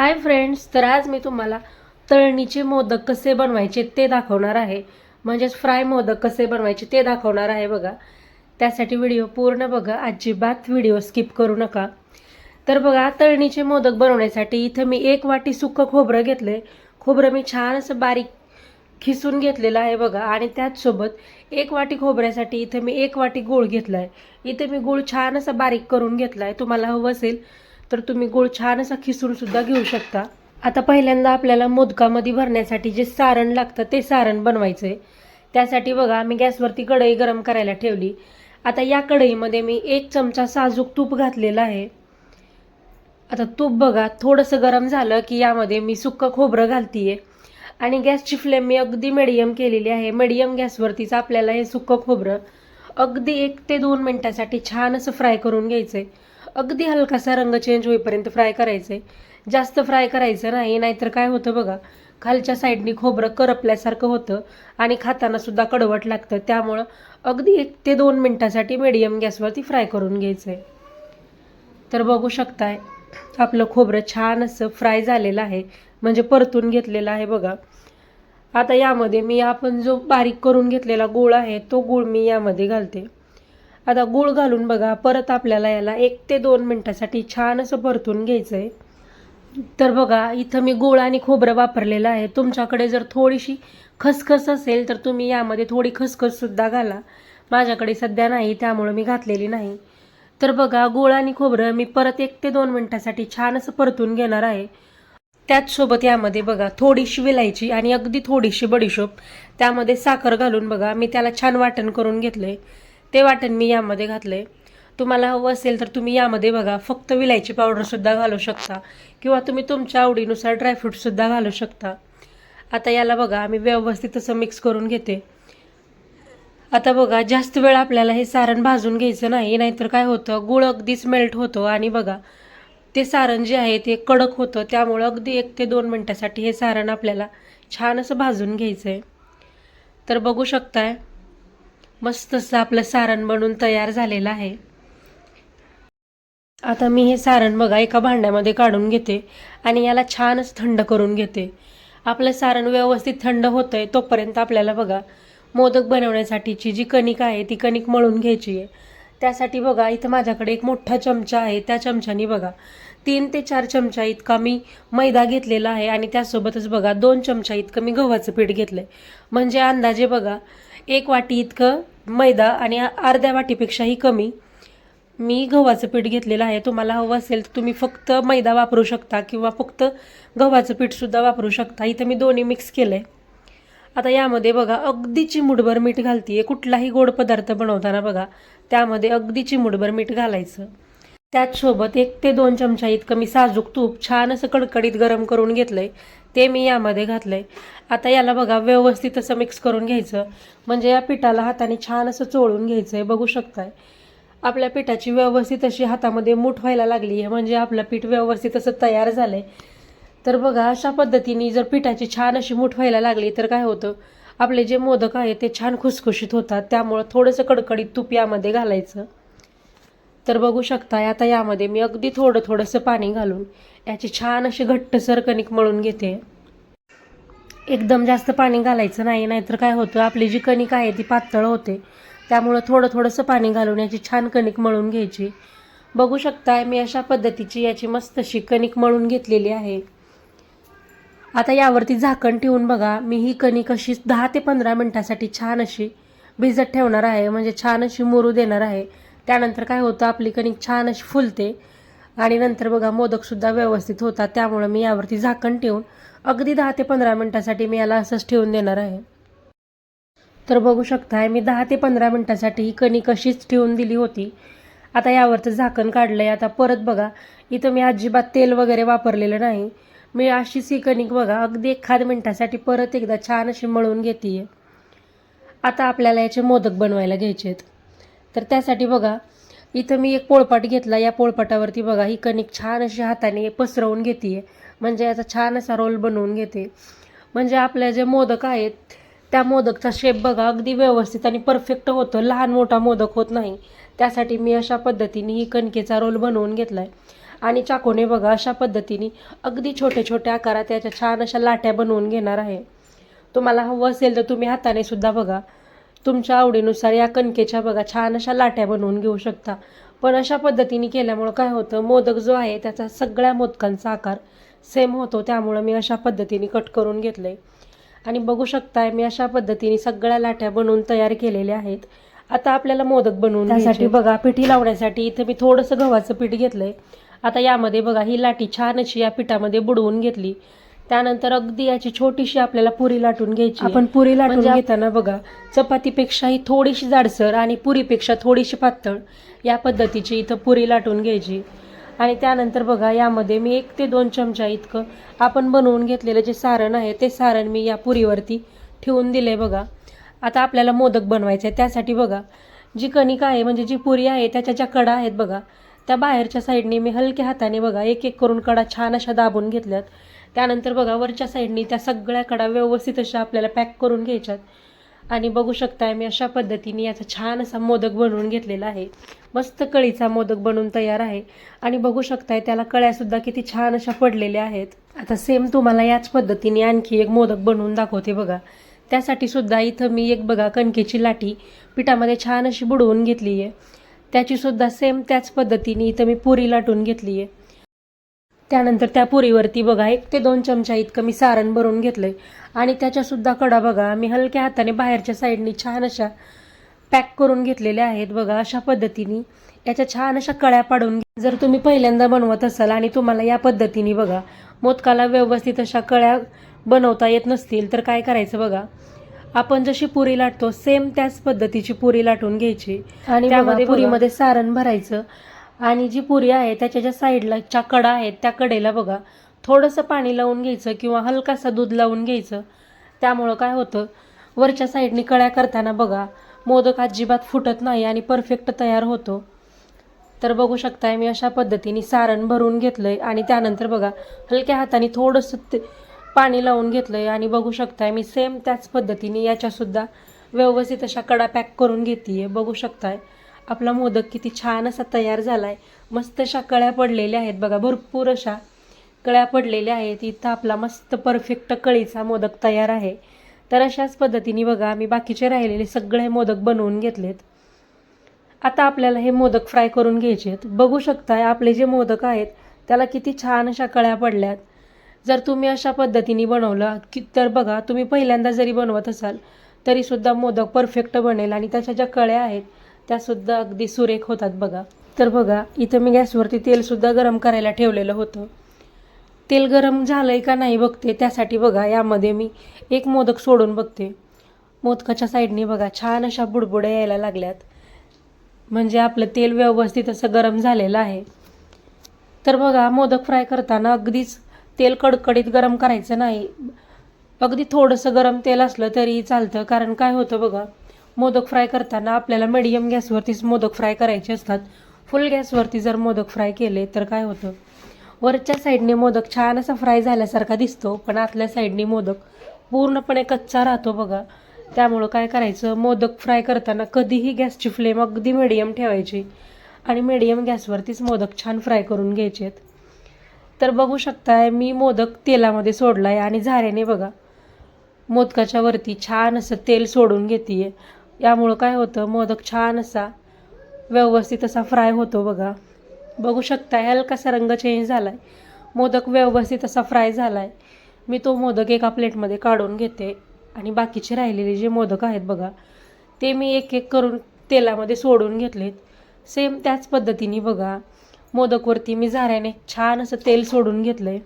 Hi friends तर आज मी तुम्हाला तळणीचे मोदक कसे बनवायचे ते दाखवणार आहे. म्हणजेच फ्राय मोदक कसे बनवायचे ते दाखवणार आहे बघा. त्यासाठी व्हिडिओ पूर्ण बघा. अजिबात व्हिडिओ स्किप करू नका. तर बघा तळणीचे मोदक बनवण्यासाठी इथं मी एक वाटी सुकं खोबरं घेतलं खोबरं मी छान असं बारीक खिसून घेतलेलं आहे बघा. आणि त्याचसोबत एक वाटी खोबऱ्यासाठी इथं मी एक वाटी गूळ घेतला आहे इथे मी गूळ छान असा बारीक करून घेतला आहे तुम्हाला हवं असेल तर तुम्ही गूळ छान असा खिसून सुद्धा घेऊ शकता. आता पहिल्यांदा आपल्याला मोदकामध्ये भरण्यासाठी जे सारण लागतं ते सारण बनवायचं आहे त्यासाठी बघा मी गॅसवरती कढई गरम करायला ठेवली. आता या कढईमध्ये मी एक चमचा साजूक तूप घातलेलं आहे. आता तूप बघा थोडंसं गरम झालं की यामध्ये मी सुक्कं खोबरं घालतीये. आणि गॅसची फ्लेम मी अगदी मिडियम केलेली आहे. मिडियम गॅसवरतीच आपल्याला हे सुक्कं खोबरं अगदी एक ते दोन मिनटासाठी छान असं फ्राय करून घ्यायचं आहे अगदी हलकासा रंग चेंज होईपर्यंत फ्राय करायचं आहे जास्त फ्राय करायचं नाही नाहीतर काय होतं बघा खालच्या साईडनी खोबरं करपल्यासारखं होतं आणि खातानासुद्धा कडवट लागतं. त्यामुळं अगदी एक ते दोन मिनटासाठी मिडियम गॅसवरती फ्राय करून घ्यायचं आहे तर बघू शकताय आपलं खोबरं छान असं फ्राय झालेलं आहे. म्हणजे परतून घेतलेलं आहे बघा. आता यामध्ये मी आपण जो बारीक करून घेतलेला गूळ आहे तो गूळ मी यामध्ये घालते. आता गूळ घालून बघा परत आपल्याला याला एक ते दोन मिनटासाठी छान असं परतून घ्यायचं आहे तर बघा इथं मी गुळ आणि खोबरं वापरलेलं आहे. तुमच्याकडे जर थोडीशी खसखस असेल तर तुम्ही यामध्ये थोडी खसखससुद्धा घाला. माझ्याकडे सध्या नाही त्यामुळं मी घातलेली नाही. तर बघा गूळ आणि खोबरं मी परत एक ते दोन मिनटासाठी छान असं परतून घेणार आहे. त्याचसोबत यामध्ये बघा थोडीशी विलायची आणि अगदी थोडीशी बडीशोप. त्यामध्ये साखर घालून बघा मी त्याला छान वाटण करून घेतलं आहे ते वाटण मी यामध्ये घातलं आहे तुम्हाला हवं असेल तर तुम्ही यामध्ये बघा. फक्त विलायची पावडरसुद्धा घालू शकता. किंवा तुम्ही तुमच्या आवडीनुसार ड्रायफ्रूटसुद्धा घालू शकता. आता याला बघा मी व्यवस्थित असं मिक्स करून घेते. आता बघा जास्त वेळ आपल्याला हे सारण भाजून घ्यायचं नाही. नाहीतर काय होतं गुळ अगदीच मेल्ट होतो. आणि बघा ते सारण जे आहे ते कडक होतं. त्यामुळं अगदी एक ते दोन मिनटासाठी हे सारण आपल्याला छान असं भाजून घ्यायचं आहे तर बघू शकताय मस्त आपलं सारण बनून तयार झालेलं आहे. आता मी हे सारण बघा एका भांड्यामध्ये काढून घेते आणि याला छानच थंड करून घेते. आपलं सारण व्यवस्थित थंड होतं आहे तोपर्यंत आपल्याला बघा मोदक बनवण्यासाठीची जी कणिक आहे ती कणिक मळून घ्यायची आहे. त्यासाठी बघा इथं माझ्याकडे एक मोठा चमचा आहे त्या चमच्यानी बघा तीन ते चार चमचा इतका मी मैदा घेतलेला आहे आणि त्यासोबतच बघा दोन चमचा इतकं मी गव्हाचं पीठ घेतलं आहे म्हणजे अंदाजे बघा एक वाटी इतकं मैदा आणि अर्ध्या वाटीपेक्षाही कमी. मी गव्हाचं पीठ घेतलेलं आहे. तुम्हाला हवं असेल तर तुम्ही फक्त मैदा वापरू शकता किंवा फक्त गव्हाचं पीठसुद्धा वापरू शकता. इथं मी दोन्ही मिक्स केलं आहे आता यामध्ये बघा अगदी चिमूटभर मीठ घालतीये. कुठलाही गोड पदार्थ बनवताना बघा त्यामध्ये अगदी चिमूटभर मीठ घालायचं. त्याचसोबत एक ते दोन चमचा इतकं मी साजूक तूप छान असं कडकडीत गरम करून घेतलं आहे ते मी यामध्ये घातलं आहे आता याला बघा व्यवस्थित असं मिक्स करून घ्यायचं. म्हणजे या पिठाला हाताने छान असं चोळून घ्यायचं आहे बघू शकताय. आपल्या पिठाची व्यवस्थित अशी हातामध्ये मूठ व्हायला लागली आहे म्हणजे आपलं पीठ व्यवस्थित असं तयार झालं आहे तर बघा अशा पद्धतीने जर पिठाची छान अशी मूठ व्हायला लागली तर काय होतं? आपले जे मोदक आहे ते छान खुसखुशीत होतात. त्यामुळं थोडंसं कडकडीत तूप यामध्ये घालायचं. तर बघू शकताय आता यामध्ये मी अगदी थोडं थोडंसं पाणी घालून याची छान अशी घट्टसर कणिक मळून घेते. एकदम जास्त पाणी घालायचं नाही नाहीतर काय होतं आपली जी कणिक आहे ती पातळ होते. त्यामुळं थोडं थोडंसं पाणी घालून याची छान कणिक मळून घ्यायची. बघू शकताय मी अशा पद्धतीची याची मस्त अशी कणिक मळून घेतलेली आहे. आता यावरती झाकण ठेवून बघा मी ही कणिक अशी दहा ते पंधरा मिनटासाठी छान अशी भिजत ठेवणार आहे म्हणजे छान अशी मुरू देणार आहे. त्यानंतर काय होतं आपली कणिक छान अशी फुलते. आणि नंतर बघा मोदकसुद्धा व्यवस्थित होतात. त्यामुळं मी यावरती झाकण ठेवून अगदी दहा ते पंधरा मिनटासाठी मी याला असंच ठेवून देणार आहे. तर बघू शकताय मी दहा ते पंधरा मिनटासाठी ही कणिक अशीच ठेवून दिली होती. आता यावरचं झाकण काढलं आहे आता परत बघा इथं मी अजिबात तेल वगैरे वापरलेलं नाही. मी अशीच ही कणिक बघा अगदी एखाद मिनटासाठी परत एकदा छान अशी मळून घेते आता आपल्याला याचे मोदक बनवायला घ्यायचे आहेत तर त्यासाठी बघा इथं मी एक पोळपाट घेतला. या पोळपाटावरती बघा ही कणिक छान अशी हाताने पसरवून घेते म्हणजे याचा छान असा रोल बनवून घेते. म्हणजे आपल्या जे मोदक आहेत त्या मोदकचा शेप बघा अगदी व्यवस्थित आणि परफेक्ट होतं. लहान मोठा मोदक होत नाही. त्यासाठी मी अशा पद्धतीने ही कणकेचा रोल बनवून घेतला आहे आणि चाकूने बघा अशा पद्धतीने अगदी छोटे छोटे आकारात त्याच्या छान अशा लाट्या बनवून घेणार आहे. तुम्हाला हवं असेल तर तुम्ही हाताने सुद्धा बघा. तुमच्या आवडीनुसार या कणकेच्या बघा छान अशा लाट्या बनवून घेऊ शकता. पण अशा पद्धतीने केल्यामुळं काय होतं मोदक जो आहे त्याचा सगळ्या मोदकांचा आकार सेम होतो त्यामुळं मी अशा पद्धतीने कट करून घेतले आणि बघू शकताय मी अशा पद्धतीने सगळ्या लाट्या बनवून तयार केलेल्या आहेत. आता आपल्याला मोदक बनवून त्यासाठी बघा पिठी लावण्यासाठी इथं मी थोडंसं गव्हाचं पीठ घेतलंय. आता यामध्ये बघा ही लाटी छान अशी या पिठामध्ये बुडवून घेतली. त्यानंतर अगदी याची छोटीशी आपल्याला पुरी लाटून घ्यायची आपण पुरी लाटून घेताना बघा चपातीपेक्षा ही थोडीशी जाडसर आणि पुरीपेक्षा थोडीशी पातळ या पद्धतीची इथं पुरी लाटून घ्यायची. आणि त्यानंतर बघा यामध्ये मी एक ते दोन चमचा इतकं आपण बनवून घेतलेलं जे सारण आहे ते सारण मी या पुरीवरती ठेवून दिले बघा. आता आपल्याला मोदक बनवायचे आहे त्यासाठी बघा जी कणिक आहे म्हणजे जी पुरी आहे त्याच्या ज्या कडा आहेत बघा त्या बाहेरच्या साईडने मी हलक्या हाताने बघा एक एक करून कडा छान अशा दाबून घेतल्यात. त्यानंतर बघा वरच्या साईडनी त्या सगळ्या कडा व्यवस्थित अशा आपल्याला पॅक करून घ्यायच्यात. आणि बघू शकताय मी अशा पद्धतीने याचा छान असा मोदक बनवून घेतलेला आहे. मस्त कळीचा मोदक बनवून तयार आहे. आणि बघू शकताय त्याला कळ्यासुद्धा किती छान अशा पडलेल्या आहेत. आता सेम तुम्हाला याच पद्धतीने आणखी एक मोदक बनवून दाखवते बघा. त्यासाठी सुद्धा इथं मी एक बघा कणकेची लाटी पिठामध्ये छान अशी बुडवून घेतली आहे त्याचीसुद्धा सेम त्याच पद्धतीने इथं मी पुरी लाटून घेतली आहे. त्यानंतर त्या पुरीवरती बघा एक ते दोन चमचा इतकं मी सारण भरून घेतलंय. आणि त्याच्यासुद्धा कडा बघा मी हलक्या हाताने बाहेरच्या साईडनी छान अशा पॅक करून घेतलेल्या आहेत बघा अशा पद्धतीने. याच्या छान अशा कळ्या पाडून जर तुम्ही पहिल्यांदा बनवत असाल आणि तुम्हाला या पद्धतीने बघा मोदकाला व्यवस्थित अशा कळ्या बनवता येत नसतील तर काय करायचं बघा? आपण जशी पुरी लाटतो सेम त्याच पद्धतीची पुरी लाटून घ्यायची. आणि त्यामध्ये पुरीमध्ये सारण भरायचं आणि जी पुरी आहे त्याच्या ज्या साईडला च्या कडा आहेत त्या कडेला बघा थोडंसं पाणी लावून घ्यायचं किंवा हलकासा दूध लावून घ्यायचं. त्यामुळं काय होतं वरच्या साईडनी कळ्या करताना बघा मोदक अजिबात फुटत नाही आणि परफेक्ट तयार होतो. तर बघू शकताय मी अशा पद्धतीने सारण भरून घेतलंय आणि त्यानंतर बघा हलक्या हाताने थोडंसं ते पाणी लावून घेतलं आहे आणि बघू शकताय मी सेम त्याच पद्धतीने याच्यासुद्धा व्यवस्थित अशा कडा पॅक करून घेते बघू शकताय. आपला मोदक किती छान असा तयार झाला आहे मस्त अशा कळ्या पडलेल्या आहेत. बघा भरपूर अशा कळ्या पडलेल्या आहेत. इथं आपला मस्त परफेक्ट कळीचा मोदक तयार आहे. तर अशाच पद्धतीने बघा मी बाकीचे राहिलेले सगळे मोदक बनवून घेतलेत. आता आपल्याला हे मोदक फ्राय करून घ्यायचे आहेत बघू शकताय आपले जे मोदक आहेत त्याला किती छान अशा कळ्या पडल्यात. जर तुम्ही अशा पद्धतीने बनवलं की तर बघा तुम्ही पहिल्यांदा जरी बनवत असाल तरीसुद्धा मोदक परफेक्ट बनेल आणि त्याच्या ज्या कळ्या आहेत त्यासुद्धा अगदी सुरेख होतात बघा. तर बघा इथं मी गॅसवरती तेलसुद्धा गरम करायला ठेवलेलं होतं. तेल गरम झालं आहे का नाही बघते त्यासाठी बघा यामध्ये मी एक मोदक सोडून बघते. मोदकाच्या साईडने बघा छान अशा बुडबुड्या यायला लागल्यात. म्हणजे आपलं तेल व्यवस्थित असं गरम झालेलं आहे. तर बघा मोदक फ्राय करताना अगदीच तेल कडकडीत गरम करायचं नाही. अगदी थोडंसं गरम तेल असलं तरी चालतं. कारण काय होतं बघा मोदक फ्राय करताना आपल्याला मिडियम गॅसवरतीच मोदक फ्राय करायचे असतात. फुल गॅसवरती जर मोदक फ्राय केले तर काय होतं? वरच्या साईडने मोदक छान असा फ्राय झाल्यासारखा दिसतो पण आतल्या साईडने मोदक पूर्णपणे कच्चा राहतो बघा. त्यामुळं काय करायचं? मोदक फ्राय करताना कधीही गॅसची फ्लेम अगदी मिडियम ठेवायची. आणि मिडियम गॅसवरतीच मोदक छान फ्राय करून घ्यायचेत. तर बघू शकताय मी मोदक तेलामध्ये सोडलाय आणि झाऱ्याने बघा मोदकाच्या वरती छान असं तेल सोडून घेते यामुळं काय होतं मोदक छान असा व्यवस्थित असा फ्राय होतो बघा. बघू शकताय हलकासा रंग चेंज झाला आहे मोदक व्यवस्थित असा फ्राय झाला आहे मी तो मोदक एका प्लेटमध्ये काढून घेते. आणि बाकीचे राहिलेले जे मोदक आहेत बघा ते मी एक एक करून तेलामध्ये सोडून घेतलेत. सेम त्याच पद्धतीने बघा मोदकवरती मी झाऱ्याने छान असं तेल सोडून घेतलंय.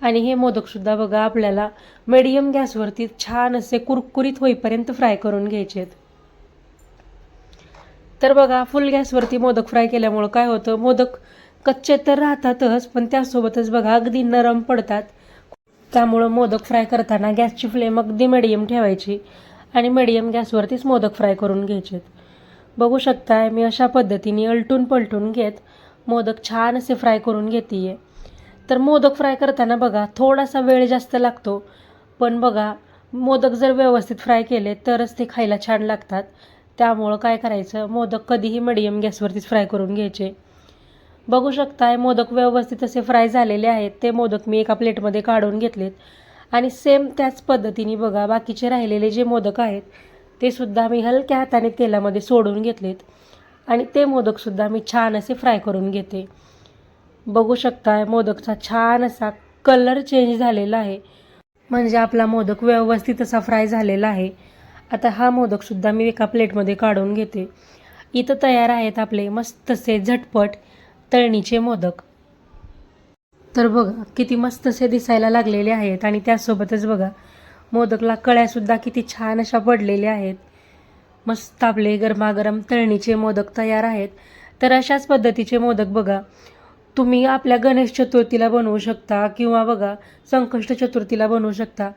आणि हे मोदकसुद्धा बघा आपल्याला मिडियम गॅसवरती छान असे कुरकुरीत होईपर्यंत फ्राय करून घ्यायचे आहेत तर बघा फुल गॅसवरती मोदक फ्राय केल्यामुळं काय होतं? मोदक कच्चे तर राहतातच पण त्यासोबतच बघा अगदी नरम पडतात. त्यामुळं मोदक फ्राय करताना गॅसची फ्लेम अगदी मिडियम ठेवायची आणि मिडियम गॅसवरतीच मोदक फ्राय करून घ्यायचे बघू शकताय मी अशा पद्धतीने अलटून पलटून घेत मोदक छान असे फ्राय करून घेते आहे तर मोदक फ्राय करताना बघा थोडासा वेळ जास्त लागतो. पण बघा मोदक जर व्यवस्थित फ्राय केले तरच ते खायला छान लागतात. त्यामुळं काय करायचं मोदक कधीही मिडियम गॅसवरतीच फ्राय करून घ्यायचे. बघू शकताय मोदक व्यवस्थित असे फ्राय झालेले आहेत. ते मोदक मी एका प्लेटमध्ये काढून घेतलेत. आणि सेम त्याच पद्धतीने बघा बाकीचे राहिलेले जे मोदक आहेत ते सुद्धा मी हलक्या हाताने तेलामध्ये सोडून घेतलेत. आणि ते मोदकसुद्धा मी छान असे फ्राय करून घेते. बघू शकता मोदकचा छान असा कलर चेंज झालेला आहे. म्हणजे आपला मोदक व्यवस्थित असा फ्राय झालेला आहे. आता हा मोदकसुद्धा मी एका प्लेटमध्ये काढून घेते. इथं तयार आहेत आपले मस्तसे झटपट तळणीचे मोदक. तर बघा किती मस्तसे दिसायला लागलेले आहेत आणि त्यासोबतच बघा मोदकला कळ्यासुद्धा किती छान अशा पडलेल्या आहेत. मस्त आपले गरमागरम तळणीचे मोदक तयार आहेत. तर अशाच पद्धतीचे मोदक बघा. तुम्ही आपल्या गणेश चतुर्थीला बनवू शकता किंवा बघा संकष्ट चतुर्थीला बनवू शकता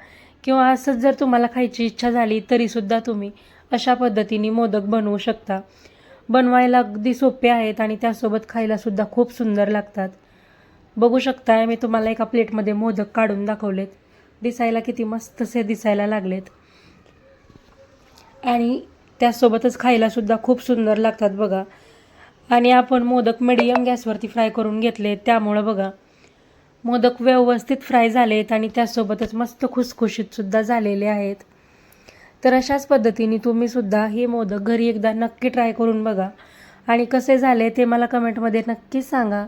किंवा असंच जर तुम्हाला खायची इच्छा झाली तरीसुद्धा तुम्ही अशा पद्धतीने मोदक बनवू शकता. बनवायला अगदी सोपे आहेत आणि त्यासोबत खायलासुद्धा खूप सुंदर लागतात. बघू शकताय मी तुम्हाला एका प्लेटमध्ये मोदक काढून दाखवलेत. दिसायला किती मस्तसे दिसायला लागलेत. आणि त्यासोबतच खायलासुद्धा खूप सुंदर लागतात बघा. आणि आपण मोदक मिडियम गॅसवरती फ्राय करून घेतले त्यामुळं बघा. मोदक व्यवस्थित फ्राय झालेत आणि त्यासोबतच मस्त खुसखुशीतसुद्धा झालेले आहेत. तर अशाच पद्धतीने तुम्हीसुद्धा हे मोदक घरी एकदा नक्की ट्राय करून बघा. आणि कसे झाले ते मला कमेंटमध्ये नक्कीच सांगा.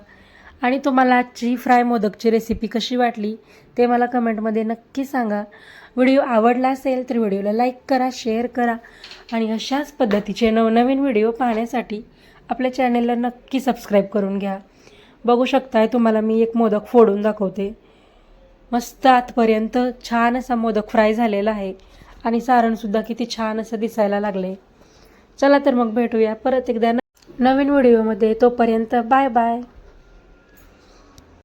आणि तुम्हाला आजची फ्राय मोदकची रेसिपी कशी वाटली ते मला कमेंटमध्ये नक्की सांगा. व्हिडिओ आवडला असेल तर व्हिडिओला लाईक करा शेअर करा आणि अशाच पद्धतीचे नवनवीन व्हिडिओ पाहण्यासाठी आपल्या चॅनेलला नक्की सबस्क्राईब करून घ्या. बघू शकताय तुम्हाला मी एक मोदक फोडून दाखवते. मस्त आतपर्यंत छान असा मोदक फ्राय झालेला आहे आणि सारणसुद्धा किती छान असं दिसायला लागले चला तर मग भेटूया परत एकदा न- नवीन व्हिडिओमध्ये. तोपर्यंत बाय बाय.